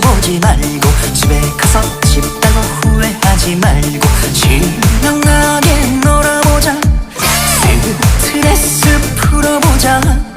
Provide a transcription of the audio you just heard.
눈치 보지 말고 집에 가서 집다고 후회하지 말고 신명나게 놀아보자. 스트레스 풀어보자.